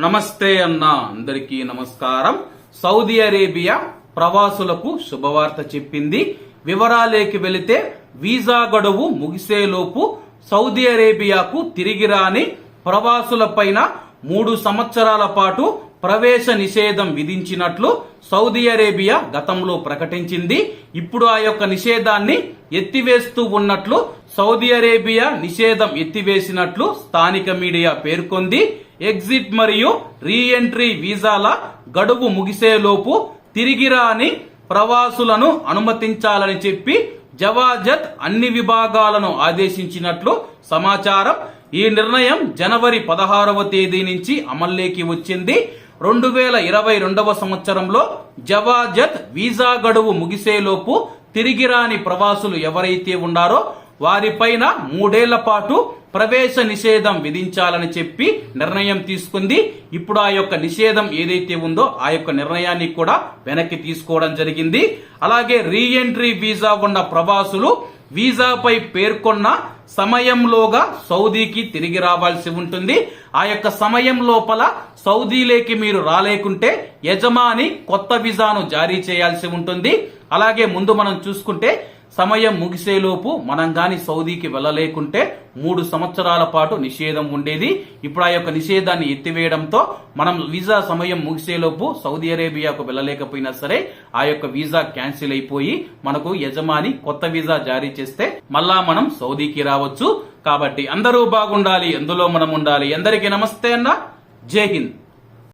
నమస్తే అన్న. అందరికీ నమస్కారం. సౌదీ అరేబియా ప్రవాసులకు శుభవార్త చెప్పింది. వివరాలేకి వెళితే వీసా గడువు ముగిసేలోపు సౌదీ అరేబియాకు తిరిగి రాని ప్రవాసులపైన మూడు సంవత్సరాల పాటు ప్రవేశ నిషేధం విధించినట్లు సౌదీ అరేబియా గతంలో ప్రకటించింది. ఇప్పుడు ఆ యొక్క నిషేధాన్ని ఎత్తివేస్తూ ఉన్నట్లు సౌదీ అరేబియా నిషేధం ఎత్తివేసినట్లు స్థానిక మీడియా పేర్కొంది. ఎగ్జిట్ మరియు రీ ఎంట్రీ వీసాల గడువు ముగిసేలోపు తిరిగి రాని ప్రవాసులను అనుమతించాలని చెప్పి జవాజత్ అన్ని విభాగాలను ఆదేశించినట్లు సమాచారం ఈ నిర్ణయం జనవరి పదహారవ తేదీ నుంచి అమల్లోకి వచ్చింది. రెండు వేల ఇరవై రెండవ సంవత్సరంలో జవాజత్ వీసా గడువు ముగిసేలోపు తిరిగి రాని ప్రవాసులు ఎవరైతే ఉన్నారో వారిపైన మూడేళ్ళ పాటు ప్రవేశ నిషేధం విధించాలని చెప్పి నిర్ణయం తీసుకుంది. ఇప్పుడు ఆ యొక్క నిషేధం ఏదైతే ఉందో ఆ యొక్క నిర్ణయాన్ని కూడా వెనక్కి తీసుకోవడం జరిగింది. అలాగే రీ ఎంట్రీ వీసా ఉన్న ప్రవాసులు వీసాపై పేర్కొన్న సమయంలోగా సౌదీకి తిరిగి రావాల్సి ఉంటుంది. ఆ యొక్క సమయం లోపల సౌదీలోకి మీరు రాలేకుంటే యజమాని కొత్త వీసాను జారీ చేయాల్సి ఉంటుంది. అలాగే ముందు మనం చూసుకుంటే సమయం ముగిసేలోపు మనం గాని సౌదీకి వెళ్ళలేకుంటే మూడు సంవత్సరాల పాటు నిషేధం ఉండేది. ఇప్పుడు ఆ యొక్క నిషేధాన్ని ఎత్తివేయడంతో మనం వీసా సమయం ముగిసేలోపు సౌదీ అరేబియాకు వెళ్ళలేకపోయినా సరే ఆ యొక్క వీసా క్యాన్సిల్ అయిపోయి మనకు యజమాని కొత్త వీసా జారీ చేస్తే మళ్ళా మనం సౌదీకి రావచ్చు. కాబట్టి అందరూ బాగుండాలి ఎందులో మనం ఉండాలి. అందరికీ నమస్తే అన్న. జై హింద్.